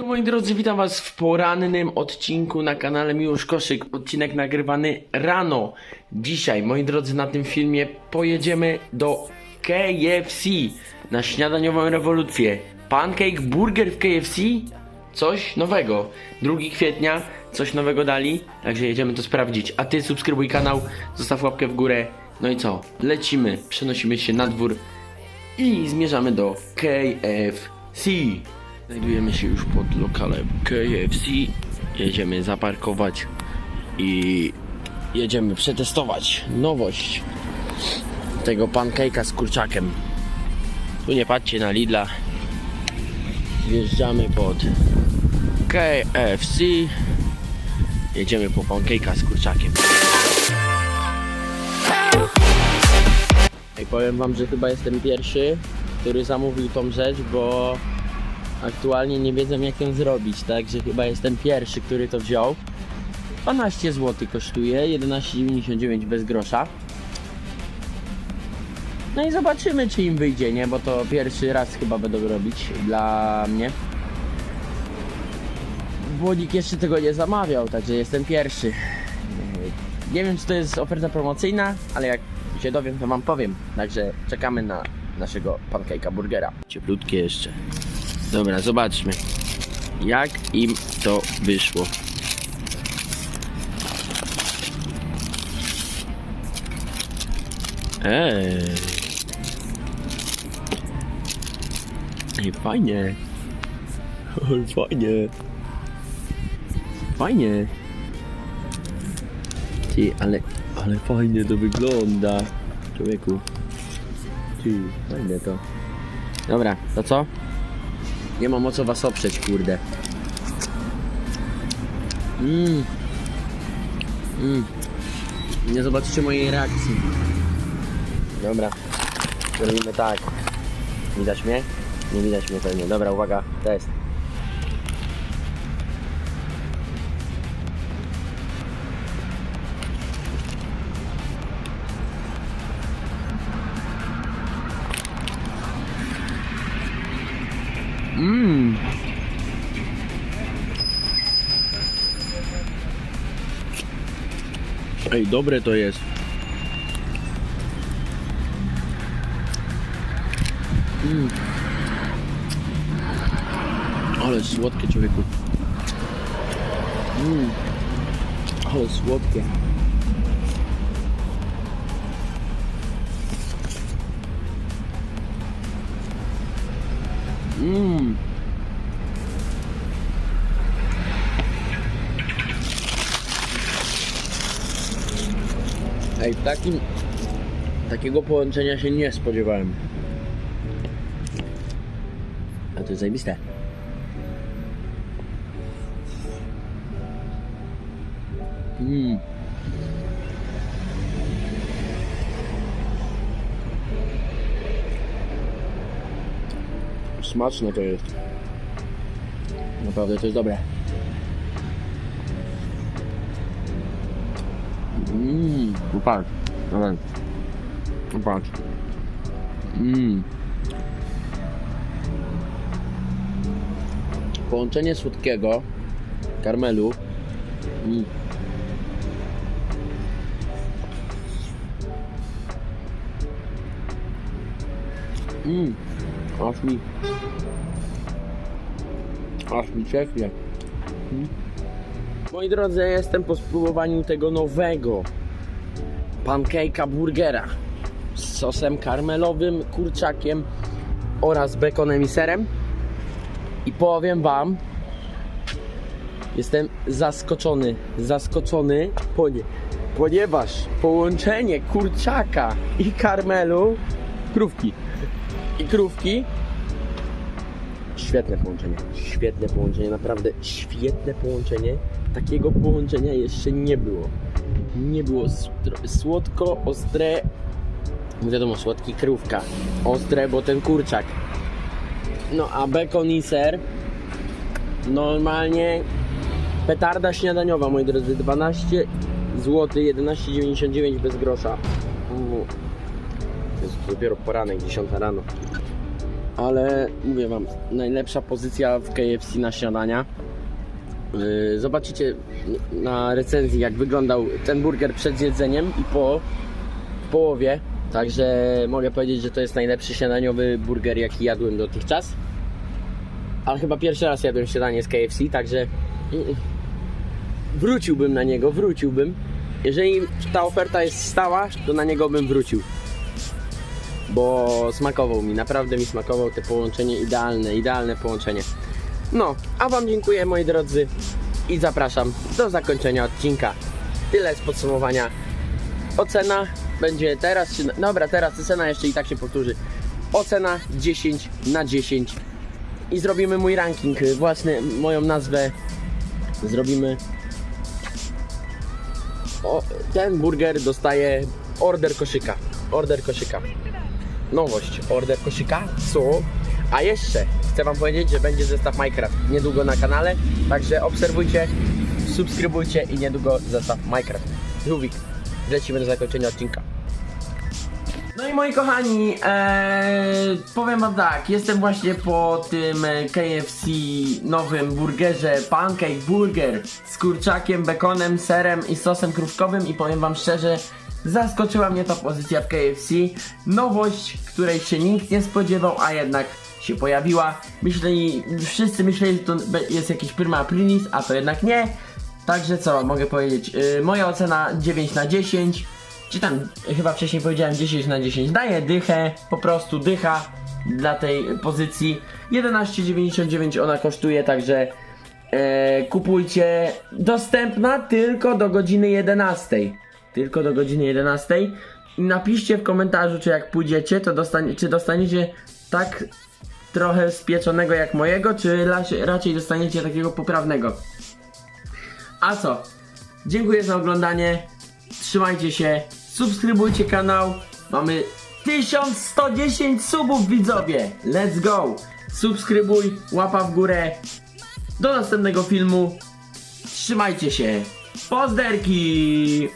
Moi drodzy, witam was w porannym odcinku na kanale Miłosz Koszyk. Odcinek nagrywany rano. Dzisiaj, moi drodzy, na tym filmie pojedziemy do KFC na śniadaniową rewolucję. Pancake burger w KFC? Coś nowego. 2 kwietnia coś nowego dali, także jedziemy to sprawdzić. A ty subskrybuj kanał, zostaw łapkę w górę. No i co? Lecimy, przenosimy się na dwór i zmierzamy do KFC. Znajdujemy się już pod lokalem KFC. Jedziemy zaparkować i jedziemy przetestować nowość tego pancake'a z kurczakiem. Tu nie patrzcie na Lidla. Wjeżdżamy pod KFC. Jedziemy po pancake'a z kurczakiem. I powiem wam, że chyba jestem pierwszy, który zamówił tą rzecz, bo aktualnie nie wiedzą jak ją zrobić, także chyba jestem pierwszy, który to wziął. 12 zł kosztuje, 11,99 bez grosza. No i zobaczymy czy im wyjdzie, nie? Bo to pierwszy raz chyba będą robić dla mnie. Bo jeszcze tego nie zamawiał, także jestem pierwszy. Nie wiem czy to jest oferta promocyjna, ale jak się dowiem to wam powiem. Także czekamy na naszego pancake'a burgera. Cieplutkie jeszcze. Dobra, zobaczmy. Jak im to wyszło. Ej. Fajnie. Fajnie. Fajnie. Ty, ale, ale fajnie to wygląda. Człowieku. Ty, fajne to. Dobra, to co? Nie mam o co was oprzeć, kurde. Mmm. Mmm. Nie zobaczycie mojej reakcji. Dobra. Zrobimy tak. Widać mnie? Nie widać mnie pewnie. Dobra, uwaga, test. Ej, dobre to jest. Mm. Ale słodkie człowieku. Mm. Ale słodkie. Mmm. Ej, takim, takiego połączenia się nie spodziewałem. A to jest zajebiste. Mmm. Smaczne to jest. Naprawdę to jest dobre. Mmm, patrz, dobra. Patrz. Mmm. Połączenie słodkiego, karmelu. Mm. Mmm, aż mi Aż mi cieknie. Mm. Moi drodzy, ja jestem po spróbowaniu tego nowego pancake'a burgera z sosem karmelowym, kurczakiem oraz bekonem i serem. I powiem wam, jestem zaskoczony, zaskoczony, ponie, ponieważ połączenie kurczaka i karmelu, krówki i krówki Świetne połączenie, świetne połączenie, naprawdę świetne połączenie. Takiego połączenia jeszcze nie było. Nie było słodko, ostre, no wiadomo, słodki krówka, ostre, bo ten kurczak. No a bekon i ser, normalnie petarda śniadaniowa, moi drodzy, 12 zł, 11,99 bez grosza. To jest dopiero poranek, 10 rano. ale mówię wam, najlepsza pozycja w KFC na śniadania. Yy, Zobaczycie na recenzji, jak wyglądał ten burger przed jedzeniem i po w połowie. Także mogę powiedzieć, że to jest najlepszy śniadaniowy burger, jaki jadłem dotychczas. Ale chyba pierwszy raz jadłem śniadanie z KFC, także mm, wróciłbym na niego, wróciłbym. Jeżeli ta oferta jest stała, to na niego bym wrócił. Bo smakował mi, naprawdę mi smakował te połączenie idealne, idealne połączenie. No, a Wam dziękuję moi drodzy i zapraszam do zakończenia odcinka. Tyle z podsumowania. Ocena będzie teraz, dobra teraz ocena jeszcze i tak się powtórzy. Ocena 10 na 10 i zrobimy mój ranking y, własny, moją nazwę zrobimy o, ten burger dostaje order koszyka. Order koszyka. Nowość. Order koszyka. Co? A jeszcze chcę Wam powiedzieć, że będzie zestaw Minecraft niedługo na kanale. Także obserwujcie, subskrybujcie i niedługo zestaw Minecraft. Żółwik. Lecimy do zakończenia odcinka. No i moi kochani, eee, powiem wam tak, jestem właśnie po tym KFC nowym burgerze Pancake Burger z kurczakiem, bekonem, serem i sosem krówkowym i powiem wam szczerze, zaskoczyła mnie ta pozycja w KFC. Nowość, której się nikt nie spodziewał, a jednak się pojawiła. Myśleli, wszyscy myśleli, że to jest jakiś prima aprilis, a to jednak nie. Także co mogę powiedzieć? Yy, moja ocena 9 na 10. Czy tam chyba wcześniej powiedziałem 10 na 10. Daję dychę, po prostu dycha dla tej pozycji. 11,99 ona kosztuje, także e, kupujcie. Dostępna tylko do godziny 11. Tylko do godziny 11. I napiszcie w komentarzu, czy jak pójdziecie, to dostanie, czy dostaniecie tak trochę spieczonego jak mojego, czy raczej, dostaniecie takiego poprawnego. A co? Dziękuję za oglądanie. Trzymajcie się. Subskrybujcie kanał. Mamy 1110 subów widzowie. Let's go. Subskrybuj, łapa w górę. Do następnego filmu. Trzymajcie się. Pozderki!